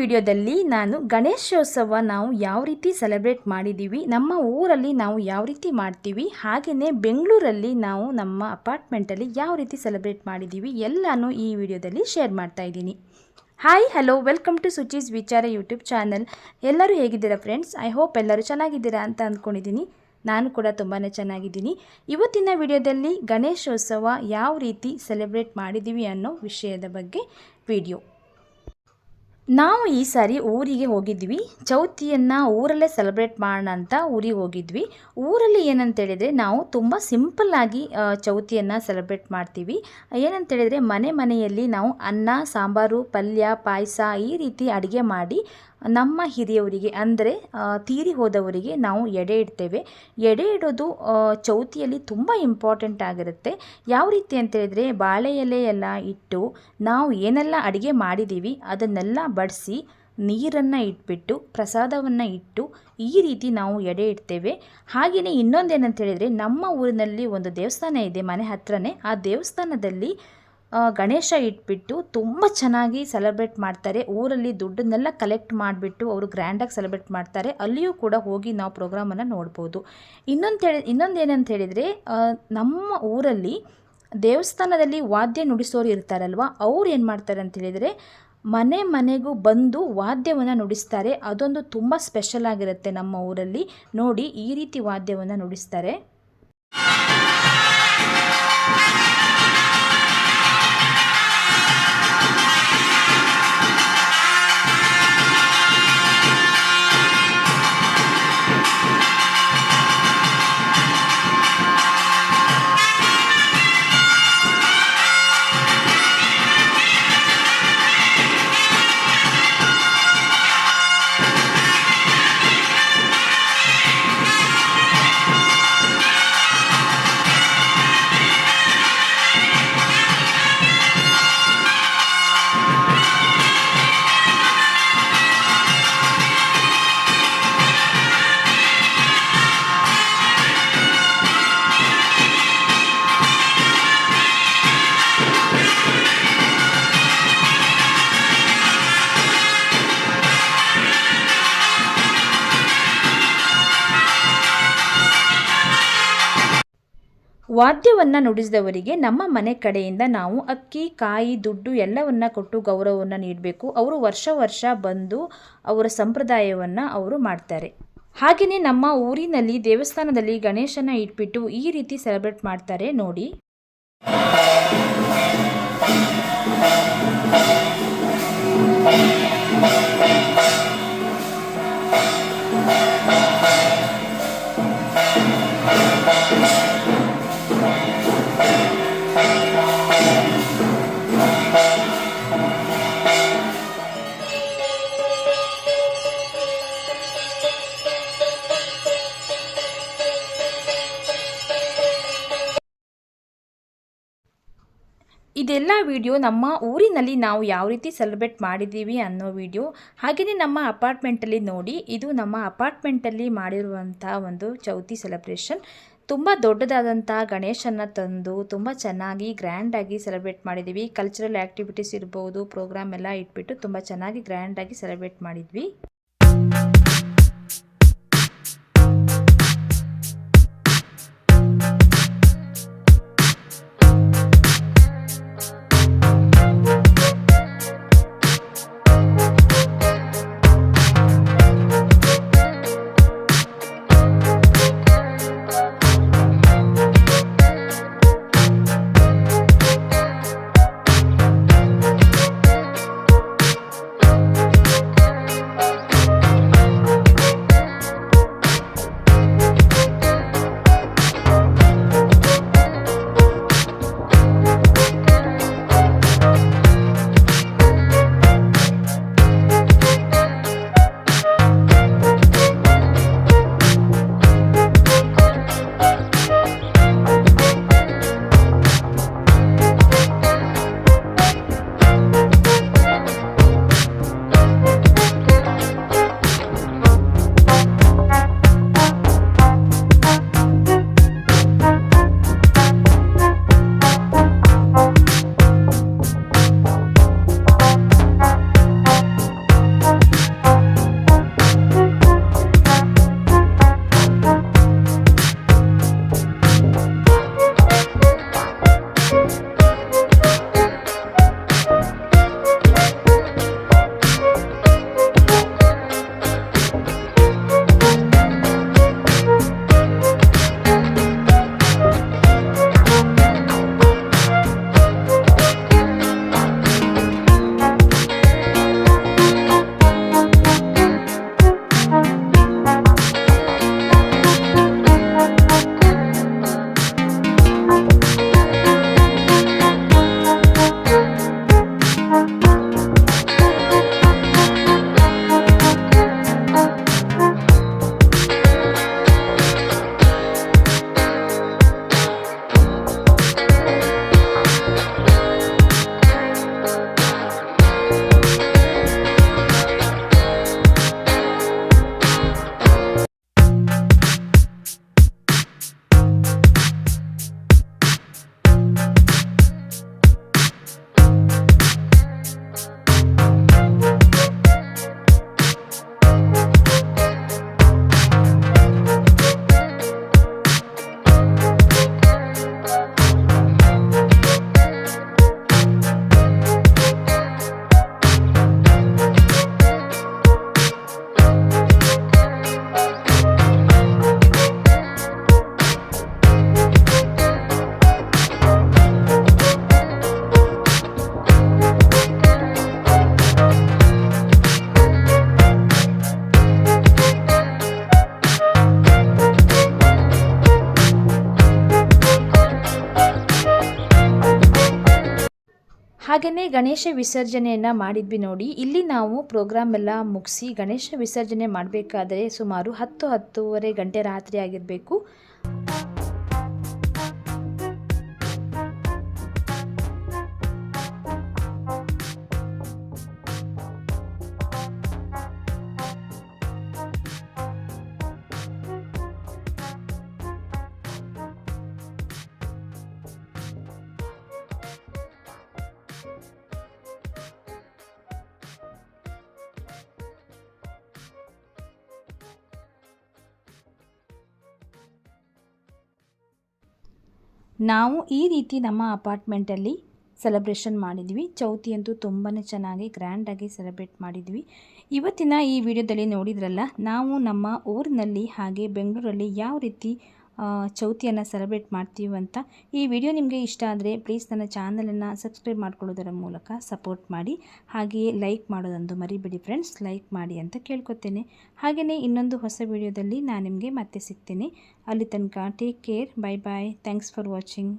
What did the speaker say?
ವಿಡಿಯೋದಲ್ಲಿ ನಾನು ಗಣೇಶೋತ್ಸವ ನಾವು ಯಾವ ರೀತಿ ಸೆಲೆಬ್ರೇಟ್ ಮಾಡಿದ್ದೀವಿ, ನಮ್ಮ ಊರಲ್ಲಿ ನಾವು ಯಾವ ರೀತಿ ಮಾಡ್ತೀವಿ, ಹಾಗೆಯೇ ಬೆಂಗಳೂರಲ್ಲಿ ನಾವು ನಮ್ಮ ಅಪಾರ್ಟ್ಮೆಂಟಲ್ಲಿ ಯಾವ ರೀತಿ ಸೆಲೆಬ್ರೇಟ್ ಮಾಡಿದ್ದೀವಿ ಎಲ್ಲನೂ ಈ ವಿಡಿಯೋದಲ್ಲಿ ಶೇರ್ ಮಾಡ್ತಾ ಇದ್ದೀನಿ. Hi hello welcome to Suchi's ವಿಚಾರ ಯೂಟ್ಯೂಬ್ ಚಾನಲ್ ಎಲ್ಲರೂ ಹೇಗಿದ್ದೀರಾ ಫ್ರೆಂಡ್ಸ್ ಐ ಹೋಪ್ ಎಲ್ಲರೂ ಚೆನ್ನಾಗಿದ್ದೀರಾ ಅಂತ ಅಂದ್ಕೊಂಡಿದ್ದೀನಿ. ನಾನು ಕೂಡ ತುಂಬಾ ಚೆನ್ನಾಗಿದ್ದೀನಿ. ಇವತ್ತಿನ ವಿಡಿಯೋದಲ್ಲಿ ಗಣೇಶೋತ್ಸವ ಯಾವ ರೀತಿ ಸೆಲೆಬ್ರೇಟ್ ಮಾಡಿದ್ದೀವಿ ಅನ್ನೋ ವಿಷಯದ ಬಗ್ಗೆ ವಿಡಿಯೋ ನಾವು ಈ ಸಾರಿ ಊರಿಗೆ ಹೋಗಿದ್ವಿ. ಚೌತಿಯನ್ನು ಊರಲ್ಲೇ ಸೆಲೆಬ್ರೇಟ್ ಮಾಡೋಣ ಅಂತ ಊರಿಗೆ ಹೋಗಿದ್ವಿ. ಊರಲ್ಲಿ ಏನಂತ ಹೇಳಿದರೆ ನಾವು ತುಂಬ ಸಿಂಪಲ್ಲಾಗಿ ಚೌತಿಯನ್ನು ಸೆಲೆಬ್ರೇಟ್ ಮಾಡ್ತೀವಿ. ಏನಂತ ಹೇಳಿದರೆ ಮನೆ ಮನೆಯಲ್ಲಿ ನಾವು ಅನ್ನ, ಸಾಂಬಾರು, ಪಲ್ಯ, ಪಾಯಸ ಈ ರೀತಿ ಅಡುಗೆ ಮಾಡಿ ನಮ್ಮ ಹಿರಿಯವರಿಗೆ, ಅಂದರೆ ತೀರಿ ಹೋದವರಿಗೆ ನಾವು ಎಡೆ ಇಡ್ತೇವೆ. ಎಡೆ ಇಡೋದು ಚೌತಿಯಲ್ಲಿ ತುಂಬ ಇಂಪಾರ್ಟೆಂಟ್ ಆಗಿರುತ್ತೆ. ಯಾವ ರೀತಿ ಅಂತ ಹೇಳಿದರೆ, ಬಾಳೆ ಎಲೆಯೆಲ್ಲ ಇಟ್ಟು ನಾವು ಏನೆಲ್ಲ ಅಡುಗೆ ಮಾಡಿದ್ದೀವಿ ಅದನ್ನೆಲ್ಲ ಬಡಿಸಿ ನೀರನ್ನು ಇಟ್ಬಿಟ್ಟು, ಪ್ರಸಾದವನ್ನು ಇಟ್ಟು ಈ ರೀತಿ ನಾವು ಎಡೆ ಇಡ್ತೇವೆ. ಹಾಗೆಯೇ ಇನ್ನೊಂದೇನಂತ ಹೇಳಿದರೆ, ನಮ್ಮ ಊರಿನಲ್ಲಿ ಒಂದು ದೇವಸ್ಥಾನ ಇದೆ ಮನೆ ಹತ್ರನೇ. ಆ ದೇವಸ್ಥಾನದಲ್ಲಿ ಗಣೇಶ ಇಟ್ಬಿಟ್ಟು ತುಂಬ ಚೆನ್ನಾಗಿ ಸೆಲೆಬ್ರೇಟ್ ಮಾಡ್ತಾರೆ. ಊರಲ್ಲಿ ದುಡ್ಡನ್ನೆಲ್ಲ ಕಲೆಕ್ಟ್ ಮಾಡಿಬಿಟ್ಟು ಅವರು ಗ್ರ್ಯಾಂಡಾಗಿ ಸೆಲೆಬ್ರೇಟ್ ಮಾಡ್ತಾರೆ. ಅಲ್ಲಿಯೂ ಕೂಡ ಹೋಗಿ ನಾವು ಪ್ರೋಗ್ರಾಮನ್ನು ನೋಡ್ಬೋದು. ಇನ್ನೊಂದು ಇನ್ನೊಂದು ಏನಂತ ಹೇಳಿದರೆ ನಮ್ಮ ಊರಲ್ಲಿ ದೇವಸ್ಥಾನದಲ್ಲಿ ವಾದ್ಯ ನುಡಿಸೋರು ಇರ್ತಾರಲ್ವ, ಅವ್ರು ಏನು ಮಾಡ್ತಾರೆ ಅಂತ ಹೇಳಿದರೆ, ಮನೆ ಮನೆಗೂ ಬಂದು ವಾದ್ಯವನ್ನು ನುಡಿಸ್ತಾರೆ. ಅದೊಂದು ತುಂಬ ಸ್ಪೆಷಲ್ ಆಗಿರುತ್ತೆ ನಮ್ಮ ಊರಲ್ಲಿ. ನೋಡಿ ಈ ರೀತಿ ವಾದ್ಯವನ್ನು ನುಡಿಸ್ತಾರೆ. ವಾದ್ಯವನ್ನು ನುಡಿಸಿದವರಿಗೆ ನಮ್ಮ ಮನೆ ಕಡೆಯಿಂದ ನಾವು ಅಕ್ಕಿ, ಕಾಯಿ, ದುಡ್ಡು ಎಲ್ಲವನ್ನು ಕೊಟ್ಟು ಗೌರವವನ್ನು ನೀಡಬೇಕು. ಅವರು ವರ್ಷ ವರ್ಷ ಬಂದು ಅವರ ಸಂಪ್ರದಾಯವನ್ನು ಅವರು ಮಾಡ್ತಾರೆ. ಹಾಗೆಯೇ ನಮ್ಮ ಊರಿನಲ್ಲಿ ದೇವಸ್ಥಾನದಲ್ಲಿ ಗಣೇಶನ ಇಟ್ಬಿಟ್ಟು ಈ ರೀತಿ ಸೆಲೆಬ್ರೇಟ್ ಮಾಡ್ತಾರೆ ನೋಡಿ. ಇದೆಲ್ಲ ವಿಡಿಯೋ ನಮ್ಮ ಊರಿನಲ್ಲಿ ನಾವು ಯಾವ ರೀತಿ ಸೆಲೆಬ್ರೇಟ್ ಮಾಡಿದ್ದೀವಿ ಅನ್ನೋ ವಿಡಿಯೋ ಹಾಗೆಯೇ ನಮ್ಮ ಅಪಾರ್ಟ್ಮೆಂಟಲ್ಲಿ ನೋಡಿ, ಇದು ನಮ್ಮ ಅಪಾರ್ಟ್ಮೆಂಟಲ್ಲಿ ಮಾಡಿರುವಂಥ ಒಂದು ಚೌತಿ ಸೆಲೆಬ್ರೇಷನ್ ತುಂಬ ದೊಡ್ಡದಾದಂಥ ಗಣೇಶನ ತಂದು ತುಂಬ ಚೆನ್ನಾಗಿ ಗ್ರ್ಯಾಂಡಾಗಿ ಸೆಲೆಬ್ರೇಟ್ ಮಾಡಿದ್ದೀವಿ. ಕಲ್ಚರಲ್ ಆ್ಯಕ್ಟಿವಿಟೀಸ್ ಇರ್ಬೋದು ಪ್ರೋಗ್ರಾಮ್ ಎಲ್ಲ ಇಟ್ಬಿಟ್ಟು ತುಂಬ ಚೆನ್ನಾಗಿ ಗ್ರ್ಯಾಂಡಾಗಿ ಸೆಲೆಬ್ರೇಟ್ ಮಾಡಿದ್ವಿ. ಹಾಗೆಯೇ ಗಣೇಶ ವಿಸರ್ಜನೆಯನ್ನು ಮಾಡಿದ್ವಿ ನೋಡಿ. ಇಲ್ಲಿ ನಾವು ಪ್ರೋಗ್ರಾಮ್ ಎಲ್ಲ ಮುಗಿಸಿ ಗಣೇಶ ವಿಸರ್ಜನೆ ಮಾಡಬೇಕಾದ್ರೆ ಸುಮಾರು ಹತ್ತು ಹತ್ತೂವರೆ ಗಂಟೆ ರಾತ್ರಿ ಆಗಿರಬೇಕು. ನಾವು ಈ ರೀತಿ ನಮ್ಮ ಅಪಾರ್ಟ್ಮೆಂಟಲ್ಲಿ ಸೆಲೆಬ್ರೇಷನ್ ಮಾಡಿದ್ವಿ. ಚೌತಿ ಅಂತೂ ತುಂಬಾ ಚೆನ್ನಾಗಿ ಗ್ರ್ಯಾಂಡಾಗಿ ಸೆಲೆಬ್ರೇಟ್ ಮಾಡಿದ್ವಿ. ಇವತ್ತಿನ ಈ ವಿಡಿಯೋದಲ್ಲಿ ನೋಡಿದ್ರಲ್ಲ, ನಾವು ನಮ್ಮ ಊರಿನಲ್ಲಿ ಹಾಗೆ ಬೆಂಗಳೂರಲ್ಲಿ ಯಾವ ರೀತಿ ಚೌತಿಯನ್ನು ಸೆಲೆಬ್ರೇಟ್ ಮಾಡ್ತೀವಿ ಅಂತ. ಈ ವಿಡಿಯೋ ನಿಮಗೆ ಇಷ್ಟ ಆದರೆ ಪ್ಲೀಸ್ ನನ್ನ ಚಾನಲನ್ನು ಸಬ್ಸ್ಕ್ರೈಬ್ ಮಾಡ್ಕೊಳ್ಳೋದರ ಮೂಲಕ ಸಪೋರ್ಟ್ ಮಾಡಿ. ಹಾಗೆಯೇ ಲೈಕ್ ಮಾಡೋದೊಂದು ಮರಿಬೇಡಿ ಫ್ರೆಂಡ್ಸ್ ಲೈಕ್ ಮಾಡಿ ಅಂತ ಕೇಳ್ಕೊತೇನೆ. ಹಾಗೆಯೇ ಇನ್ನೊಂದು ಹೊಸ ವಿಡಿಯೋದಲ್ಲಿ ನಾನು ನಿಮಗೆ ಮತ್ತೆ ಸಿಗ್ತೇನೆ. ಅಲ್ಲಿ ತನಕ take care bye bye thanks for watching